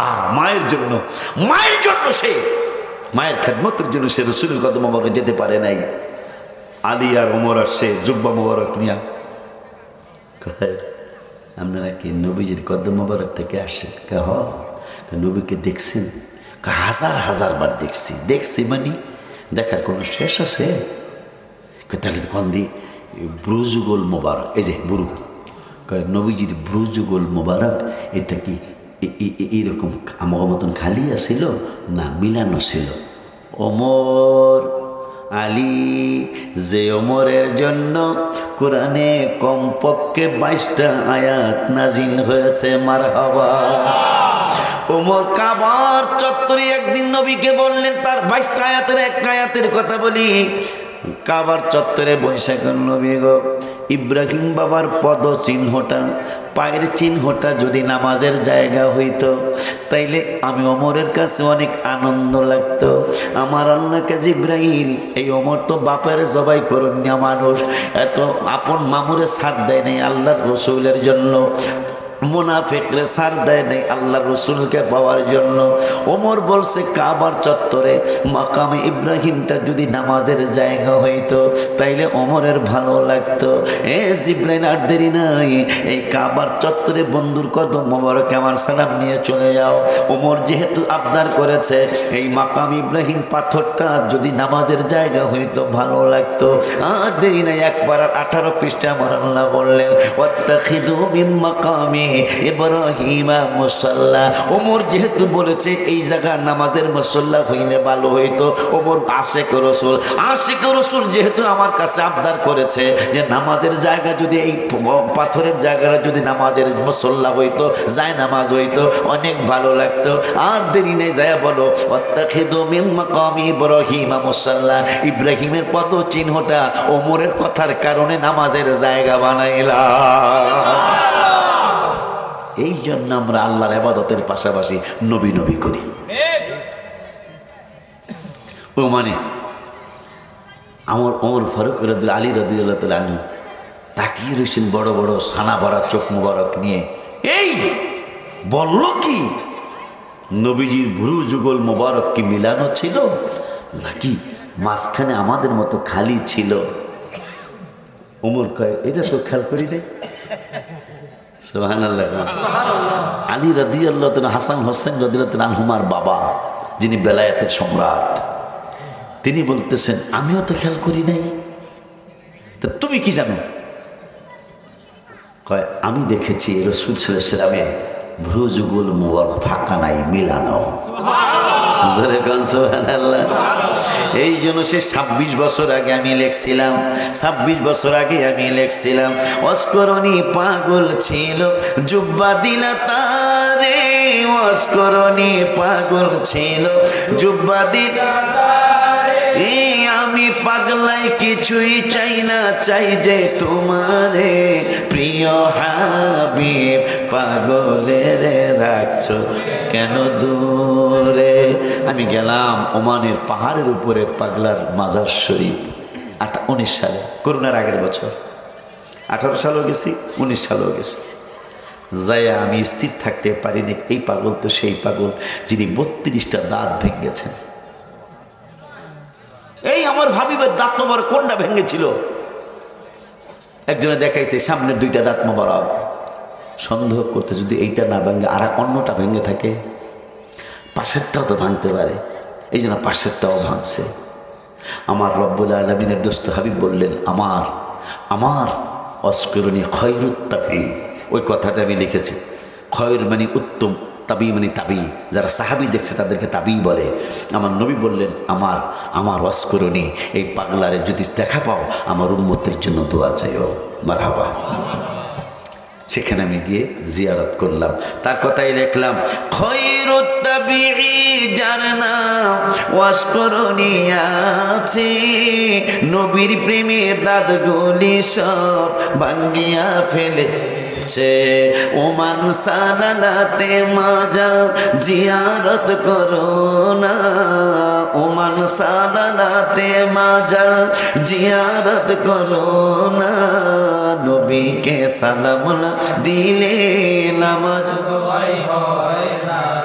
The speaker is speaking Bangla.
আ, মায়ের জন্য মায়ের জন্য সে, মায়ের খেদমতের জন্য সে রসুলের কদম মোবারক যেতে পারে নাই। আলী আর ওমর আসছে জুব্বা মোবারক নিয়া। কোথায় আপনারা কি নবীজির কদম মোবারক থেকে আসছেন কে হ। নবীকে দেখছেন হাজার হাজার বার দেখছি। দেখছি মানে দেখার কোনো শেষ আছে? তাহলে কন্দি ব্রুজুগোল মোবারক, এই যে, বুরু। নবীজির ব্রুজুগোল মোবারক, এটা কি এইরকম আমার মতন খালি আছিল না মিলানো ছিল। অমর আলী যে অমরের জন্য কোরআনে কমপক্ষে বাইশটা আয়াত নাজিল হয়েছে মার হবা ওমর কাবার চত্বরে একদিন নবীকে বললেন, তার বাইশটা আয়াতের একটা আয়াতের কথা বলি। কাবার চত্বরে বৈশাখ নবী গো ইব্রাহিম বাবার পদ চিহ্নটা পায়ের চিহ্নটা যদি নামাজের জায়গা হইত, তাইলে আমি অমরের কাছে অনেক আনন্দ লাগতো। আমার আল্লাহ আল্লাহকে ইব্রাহিম এই অমর তো বাপের জবাই করুন মানুষ। এত আপন মামুরে সাথ দেয় নাই আল্লাহর রসুলের জন্য। মুনাফিকরে সার দেয় নাই আল্লাহ রসুলকে পাওয়ার জন্য। ওমর বলছে, কাবার চত্বরে মাকামে ইব্রাহিমটা যদি নামাজের জায়গা হইতো, তাইলে ওমরের ভালো লাগতো। এ জিব্রাইন আর দেরি নাই। এই কাবার চত্বরে বন্ধুর কদম মোবারক আমার সালাম নিয়ে চলে যাও। ওমর যেহেতু আবদার করেছে, এই মাকাম ইব্রাহিম পাথরটা যদি নামাজের জায়গা হইতো, ভালো লাগতো। আর দেরি নাই, একবার আঠারো পৃষ্ঠা আমার বললেন ওয়াত্তাখিদু মিন মাকামি ইব্রাহিমা মুসাল্লা। ওমর যেহেতু বলেছে, এই জায়গা নামাজের মুসল্লা হইলে ভালো হইতো। ওমর আশেক রসুল। আশেক রসুল যেহেতু আমার কাছে আবদার করেছে যে নামাজের জায়গা যদি এই পাথরের জায়গাটা যদি নামাজের মুসল্লা হইতো, যায় নামাজ হইতো, অনেক ভালো লাগতো। আর দেরি নেই, যায় বলো ইব্রাহিমা মুসাল্লা। ইব্রাহিমের পদ চিহ্নটা ওমরের কথার কারণে নামাজের জায়গা বানাইলা এই জন্য আমরা আল্লাহর আবাদতের পাশাপাশি নবী নবী করি। ও মানে আমার ওমর ফারুক রদ আলী রদিউল্লাহ তাল আনু তাকিয়ে রয়েছেন বড় বড় সানা ভরা চোখ মুবারক নিয়ে। এই, বলল কি, নবীজির ভুরু যুগল মোবারক কি মিলানো ছিল? নাকি মাঝখানে আমাদের মতো খালি ছিল? ওমর কয়, এটা তো খেয়াল করি সুবহানাল্লাহ আলী রাদি আল্লাহ হাসান হোসেন আনহুমার বাবা যিনি বেলায়াতের সম্রাট তিনি বলতেছেন আমিও তো খেয়াল করি নাই। তা তুমি কি জানো? কয় আমি দেখেছি রসুল সাল্লামের ভ্রুযুগল মোবার ফাঁকা নাই, মিলানো। এই জন্য সে ছাব্বিশ বছর আগে আমি লেখছিলাম, ছাব্বিশ বছর আগে আমি লেখছিলাম, অস্করণী পাগল ছিল, জুব্বা দিলা তারে। অস্করণী পাগল ছিল, জুব্বা দিলা এই আমি পাগলাই কিছুই চাই না, চাই যে তোমারে। প্রিয় হাবিব পাগলের রাখছো কেন দূরে? আমি গেলাম ওমানের পাহাড়ের উপরে পাগলার মাজার শরীফ। আট উনিশ সালে, করোনার আগের বছর। আঠারো সালেও গেছি, উনিশ সালেও গেছি। যাইয়া আমি স্থির থাকতে পারিনি, এই পাগল তো সেই পাগল যিনি বত্রিশটা দাঁত ভেঙেছেন। এই আমার ভাবিবার দাঁত মোবারক কোনটা ভেঙেছিল? একজনে দেখাইছে সামনের দুইটা দাঁত মোবারক। সন্দেহ করতে যদি এইটা না ভেঙে, আর অন্যটা ভেঙে থাকে, পাশেরটাও তো ভাঙতে পারে। এই জন্য পাশেরটাও ভাঙছে। আমার রব্বুল আলমিনের দোস্ত হাবিব বললেন, আমার আমার অস্করণী খয়রুত্তাফি ওই কথাটা আমি লিখেছি। খয়ের মানে উত্তম তাবি মানে তাবি যারা সাহাবি দেখছে তাদেরকে তাবি বলে। আমার নবী বললেন, আমার আমার অস্করণী, এই পাগলারে যদি দেখা পাও, আমার উন্মতের জন্য দোয়া চাইও। মারহাবা। সেখানে আমি গিয়ে জিয়ারত করলাম। তার কথাই খৈরুত্তাবি যার নাম ওয়াস্করণী আছে। নবীর প্রেমে দাদগুলি সব ভাঙ্গিয়া ফেলে। ওমান সালালাতে মাজা জিয়ারত করো না। ওমান সালালাতে মাজা জিয়ারত করো না। নবীকে সালাম দিলে নামাজ হয় না।